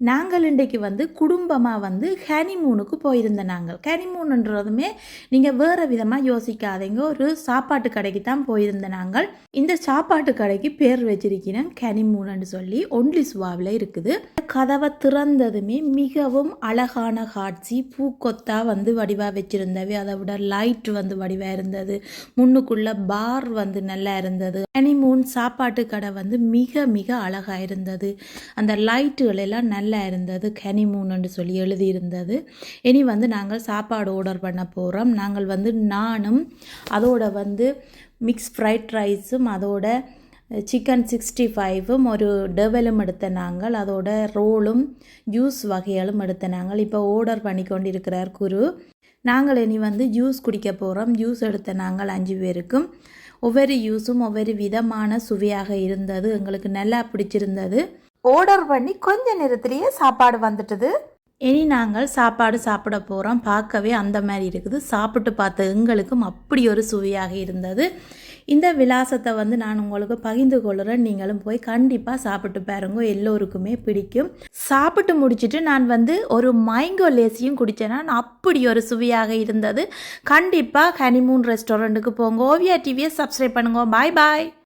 நாங்கள் இன்றைக்கு வந்து குடும்பமாக வந்து ஹனிமூனுக்கு போயிருந்த நாங்கள். ஹனிமூனுன்றதுமே நீங்கள் வேறு விதமாக யோசிக்காதீங்க. ஒரு சாப்பாட்டு கடைக்கு தான் போயிருந்த நாங்கள். இந்த சாப்பாட்டு கடைக்கு பேர் வச்சிருக்கிறேன் ஹனிமூன்னு சொல்லி ஒன்லி சுவாவில் இருக்குது. கதவை திறந்ததுமே மிகவும் அழகான காட்சி. பூக்கொத்தா வந்து வடிவாக வச்சுருந்தவை அதை விட லைட் வந்து வடிவாக இருந்தது. முன்னுக்குள்ளே பார் வந்து நல்லா இருந்தது. ஹனிமூன் சாப்பாட்டு கடை வந்து மிக மிக அழகாக இருந்தது. அந்த லைட்டுகள் எல்லாம் நல்லா இருந்தது கனிமூன்னு சொல்லி எழுதியிருந்தது. இனி வந்து நாங்கள் சாப்பாடு ஆர்டர் பண்ண போகிறோம் நாங்கள் வந்து நானும் அதோட வந்து மிக்ஸ் ஃப்ரைட் ரைஸும் அதோட சிக்கன் சிக்ஸ்டி ஃபைவும் ஒரு டெவலும் எடுத்த நாங்கள் அதோட ரோலும் ஜூஸ் வகைகளும் எடுத்த நாங்கள். இப்போ ஆர்டர் பண்ணி கொண்டிருக்கிறார் குரு. நாங்கள் இனி வந்து ஜூஸ் குடிக்க போகிறோம் ஜூஸ் எடுத்த நாங்கள் அஞ்சு பேருக்கும். ஒவ்வொரு ஜூஸும் ஒவ்வொரு விதமான சுவையாக இருந்தது. எங்களுக்கு நல்லா பிடிச்சிருந்தது. ஆர்டர் பண்ணி கொஞ்ச நேரத்திலேயே சாப்பாடு வந்துட்டுது. இனி நாங்கள் சாப்பாடு சாப்பிட போகிறோம் பார்க்கவே அந்த மாதிரி இருக்குது. சாப்பிட்டு பார்த்த எங்களுக்கும் அப்படி ஒரு சுவையாக இருந்தது. இந்த விலாசத்தை வந்து நான் உங்களுக்கு பகிர்ந்து கொள்கிறேன் நீங்களும் போய் கண்டிப்பாக சாப்பிட்டு பாருங்க. எல்லோருக்குமே பிடிக்கும். சாப்பிட்டு முடிச்சுட்டு நான் வந்து ஒரு மைங்கோ லேசியும் குடித்தேன்னா அப்படி ஒரு சுவையாக இருந்தது. கண்டிப்பாக ஹனிமூன் ரெஸ்டாரண்ட்டுக்கு போங்க. ஓவியா டிவியை சப்ஸ்கிரைப் பண்ணுங்க. பாய் பாய்